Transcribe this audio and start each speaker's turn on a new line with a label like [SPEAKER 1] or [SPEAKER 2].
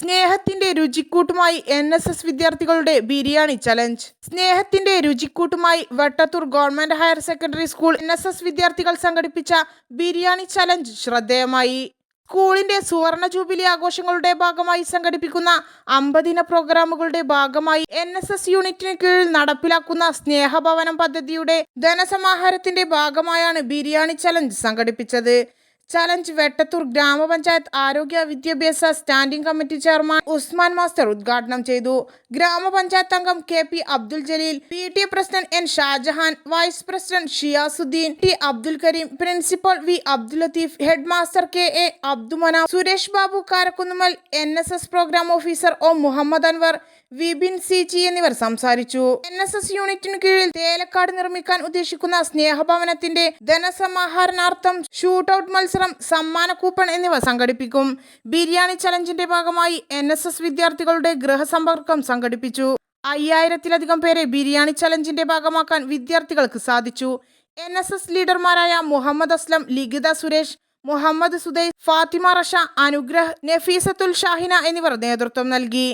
[SPEAKER 1] സ്നേഹത്തിന്റെ രുചിക്കൂട്ടുമായി N S S വിദ്യാർത്ഥികളുടെ biryani challenge. സ്നേഹത്തിന്റെ രുചിക്കൂട്ടുമായി Vattathur government higher secondary school N S S വിദ്യാർത്ഥികൾ സംഘടിപ്പിച്ച ബിരിയാണി ചലഞ്ച് ശ്രദ്ധേയമായി. സ്കൂളിന്റെ സുവർണ ജൂബിലി ആഘോഷങ്ങളുടെ ഭാഗമായി സംഘടിപ്പിക്കുന്ന അമ്പതിന പ്രോഗ്രാമുകളുടെ ഭാഗമായി എൻ എസ് എസ് യൂണിറ്റിന് കീഴിൽ നടപ്പിലാക്കുന്ന സ്നേഹഭവനം പദ്ധതിയുടെ ധനസമാഹാരത്തിന്റെ ഭാഗമായാണ് ബിരിയാണി ചലഞ്ച് സംഘടിപ്പിച്ചത്. ചലഞ്ച് വെട്ടത്തൂർ ഗ്രാമപഞ്ചായത്ത് ആരോഗ്യ വിദ്യാഭ്യാസ standing committee chairman Usman master ഉദ്ഘാടനം ചെയ്തു. ഗ്രാമപഞ്ചായത്ത് അംഗം K P Abdul Jaleel P T president N Shajahan vice president Shiyasuddin T Abdul Kareem principal V Abdul Latheef head master K A Abdumana Suresh Babu Karakkunnumal N programme officer O Muhammad Anwar Vipin C G എന്നിവർ സംസാരിച്ചു. N S S യൂണിറ്റിനു കീഴിൽ തേലക്കാട് നിർമ്മിക്കാൻ ഉദ്ദേശിക്കുന്ന സ്നേഹഭവനത്തിന്റെ ധനസമാഹരണാർത്ഥം shootout മത്സരം സമ്മാന coupon എന്നിവ സംഘടിപ്പിക്കും. ബിരിയാണി ചലഞ്ചിന്റെ ഭാഗമായി എൻ എസ് എസ് വിദ്യാർത്ഥികളുടെ ഗൃഹസമ്പർക്കം സംഘടിപ്പിച്ചു. അയ്യായിരത്തിലധികം പേരെ ബിരിയാണി ചലഞ്ചിന്റെ ഭാഗമാക്കാൻ വിദ്യാർത്ഥികൾക്ക് സാധിച്ചു. എൻ എസ് എസ് ലീഡർമാരായ മുഹമ്മദ് അസ്ലം ലിഖിത സുരേഷ് മുഹമ്മദ് സുദൈ ഫാത്തിമ റഷ അനുഗ്രഹ് നഫീസത്തുൽ ഷാഹിന എന്നിവർ നേതൃത്വം നൽകി.